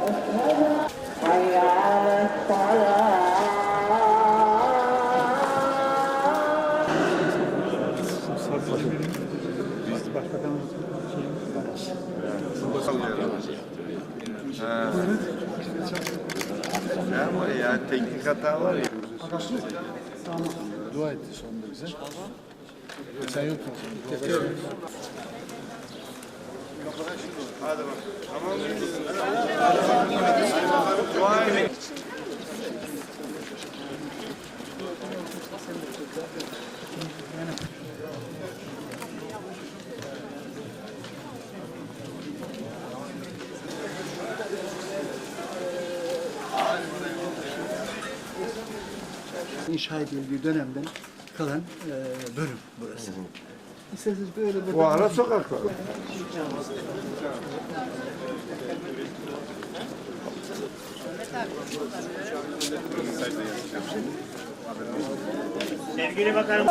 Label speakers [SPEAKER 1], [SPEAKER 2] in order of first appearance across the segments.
[SPEAKER 1] Ne ya teknik hata var ya.
[SPEAKER 2] Dua etti sonunda bize. Sen yoktun.
[SPEAKER 1] Hadi bak. Tamam
[SPEAKER 3] inşa edildiği dönemden kalan e, bölüm burası.
[SPEAKER 1] Bu ara sokak var.
[SPEAKER 4] Sevgili Bakanım.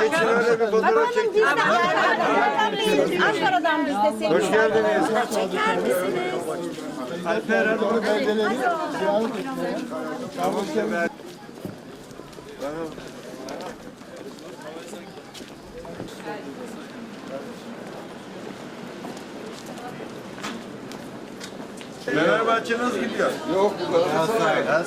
[SPEAKER 1] Geçin öyle bir fotoğraf çektik.
[SPEAKER 5] Ankara'dan biz de seni.
[SPEAKER 1] Hoş geldiniz.
[SPEAKER 5] Çeker misiniz?
[SPEAKER 1] Alper Hanım.
[SPEAKER 2] Belgeleri ziyaret
[SPEAKER 1] Tamam Fenerbahçe nasıl gidiyor? Yok bu kadar.